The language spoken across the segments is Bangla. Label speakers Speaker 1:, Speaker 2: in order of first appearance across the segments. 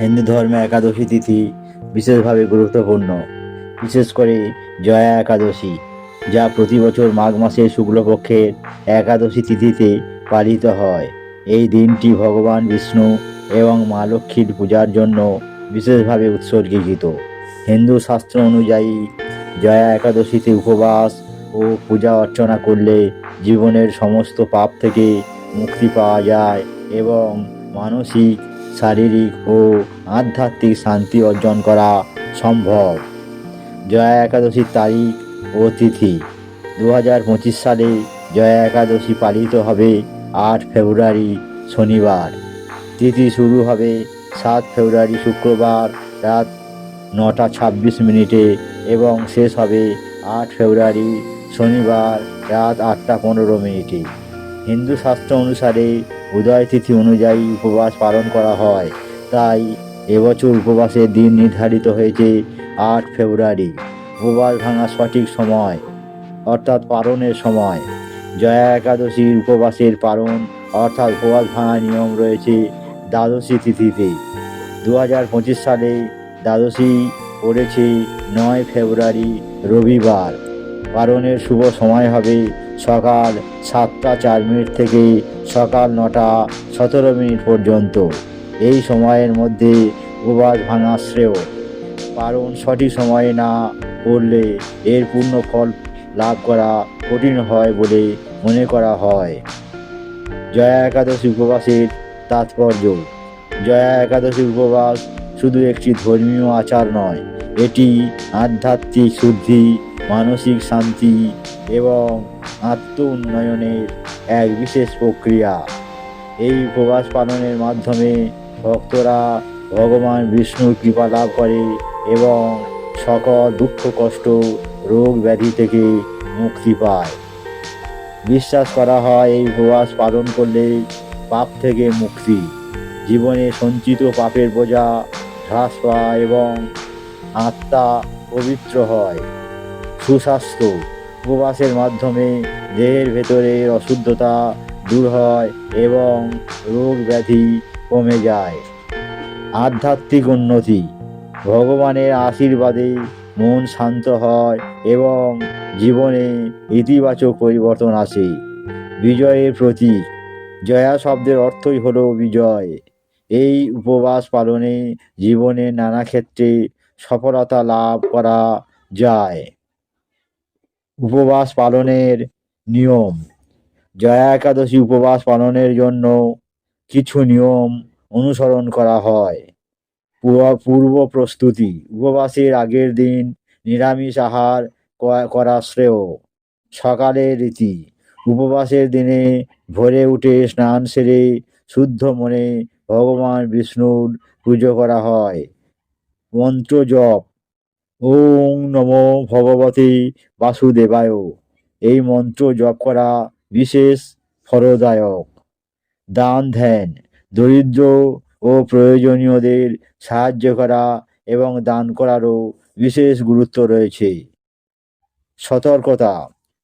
Speaker 1: হিন্দু ধর্মে একাদশী তিথি বিশেষভাবে গুরুত্বপূর্ণ। বিশেষ করে জয়া একাদশী, যা প্রতি বছর মাঘ মাসের শুক্লপক্ষের একাদশী তিথিতে পালিত হয়। এই দিনটি ভগবান বিষ্ণু এবং মা লক্ষ্মীর পূজার জন্য বিশেষভাবে উৎসর্গীকৃত। হিন্দু শাস্ত্র অনুযায়ী, জয়া একাদশীতে উপবাস ও পূজা অর্চনা করলে জীবনের সমস্ত পাপ থেকে মুক্তি পাওয়া যায় এবং মানসিক শারীরিক ও আধ্যাত্মিক শান্তি অর্জন করা সম্ভব। জয়া একাদশীর তারিখ ও তিথি। দু হাজার পঁচিশ সালে জয়া একাদশী পালিত হবে আট ফেব্রুয়ারি, শনিবার। তিথি শুরু হবে সাত ফেব্রুয়ারি, শুক্রবার রাত নটা ছাব্বিশ মিনিটে এবং শেষ হবে আট ফেব্রুয়ারি, শনিবার রাত আটটা পনেরো মিনিটে। হিন্দু শাস্ত্র অনুসারে উদয় তিথি অনুযায়ী উপবাস পালন করা হয়। তাই এবছর উপবাসের দিন নির্ধারিত হয়েছে আট ফেব্রুয়ারি। উপবাস ভাঙার সঠিক সময়, অর্থাৎ পালনের সময়। জয়া একাদশীর উপবাসের পালন, অর্থাৎ উপবাস ভাঙার নিয়ম রয়েছে দ্বাদশী তিথিতে। দু হাজার পঁচিশ সালে দ্বাদশী পড়েছে নয় ফেব্রুয়ারি রবিবার। পালনের শুভ সময় হবে সকাল সাতটা চার মিনিট থেকে সকাল নটা সতেরো মিনিট পর্যন্ত। এই সময়ের মধ্যে উপবাস ভাঙা শ্রেয় কারণ সঠিক সময়ে না করলে এর পূর্ণ ফল লাভ করা কঠিন হয় বলে মনে করা হয়। জয়া একাদশী উপবাসের তাৎপর্য। জয়া একাদশী উপবাস শুধু একটি ধর্মীয় আচার নয়, এটি আধ্যাত্মিক শুদ্ধি, মানসিক শান্তি এবং আত্ম উন্নয়নের এক বিশেষ প্রক্রিয়া। এই উপবাস পালনের মাধ্যমে ভক্তরা ভগবান বিষ্ণুর কৃপা লাভ করে এবং সকল দুঃখ, কষ্ট, রোগ ব্যাধি থেকে মুক্তি পায়। বিশ্বাস করা হয় এই উপবাস পালন করলে পাপ থেকে মুক্তি। জীবনে সঞ্চিত পাপের বোঝা হ্রাস পায় এবং আত্মা পবিত্র হয়। সুস্বাস্থ্য। উপবাসের মাধ্যমে দেহের ভেতরের অশুদ্ধতা দূর হয় এবং রোগ ব্যাধি কমে যায়। আধ্যাত্মিক উন্নতি। ভগবানের আশীর্বাদে মন শান্ত হয় এবং জীবনে ইতিবাচক পরিবর্তন আসে। বিজয়ের প্রতীক। জয়া শব্দের অর্থই হল বিজয়। এই উপবাস পালনে জীবনে নানা ক্ষেত্রে সফলতা লাভ করা যায়। উপবাস পালনের নিয়ম। জয়া একাদশী উপবাস পালনের জন্য কিছু নিয়ম অনুসরণ করা হয়। পূর্ব- প্রস্তুতি। উপবাসের আগের দিন নিরামিষ আহার করা শ্রেয়। সকালের রীতি। উপবাসের দিনে ভোরে উঠে স্নান সেরে শুদ্ধ মনে ভগবান বিষ্ণুর পুজো করা হয়। মন্ত্র জপ। ওং নমো ভগবতে বাসুদেবায়। এই মন্ত্র জপ করা বিশেষ ফলদায়ক। দান, ধ্যান, দরিদ্র ও প্রয়োজনীয়দের সাহায্য করা এবং দান করারও বিশেষ গুরুত্ব রয়েছে। সতর্কতা,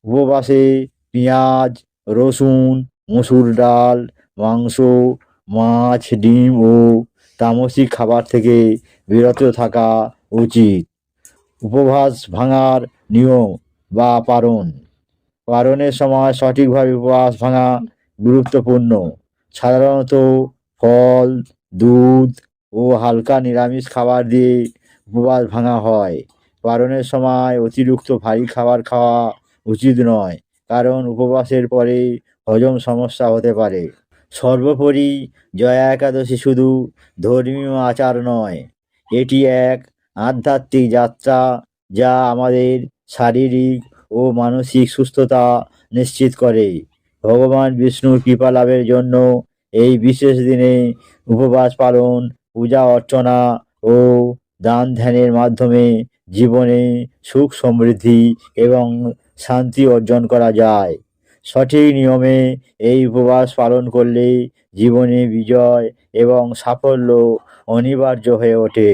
Speaker 1: উপবাসে পেঁয়াজ, রসুন, মসুর ডাল, মাংস, মাছ, ডিম ও তামসিক খাবার থেকে বিরত থাকা উচিত। উপবাস ভাঙার নিয়ম বা পারণ। পারণের সময় সঠিকভাবে উপবাস ভাঙা গুরুত্বপূর্ণ। সাধারণত ফল, দুধ ও হালকা নিরামিষ খাবার দিয়ে উপবাস ভাঙা হয়। পারণের সময় অতিরিক্ত ভারী খাবার খাওয়া উচিত নয়, কারণ উপবাসের পরে হজম সমস্যা হতে পারে। সর্বোপরি জয়া একাদশী শুধু ধর্মীয় আচার নয়, এটি এক আধ্যাত্মিক যাত্রা, যা আমাদের শারীরিক ও মানসিক সুস্থতা নিশ্চিত করে। ভগবান বিষ্ণুর কৃপা লাভের জন্য এই বিশেষ দিনে উপবাস পালন, পূজা অর্চনা ও দান ধ্যানের মাধ্যমে জীবনে সুখ সমৃদ্ধি এবং শান্তি অর্জন করা যায়। সঠিক নিয়মে এই উপবাস পালন করলে জীবনে বিজয় এবং সাফল্য অনিবার্য হয়ে ওঠে।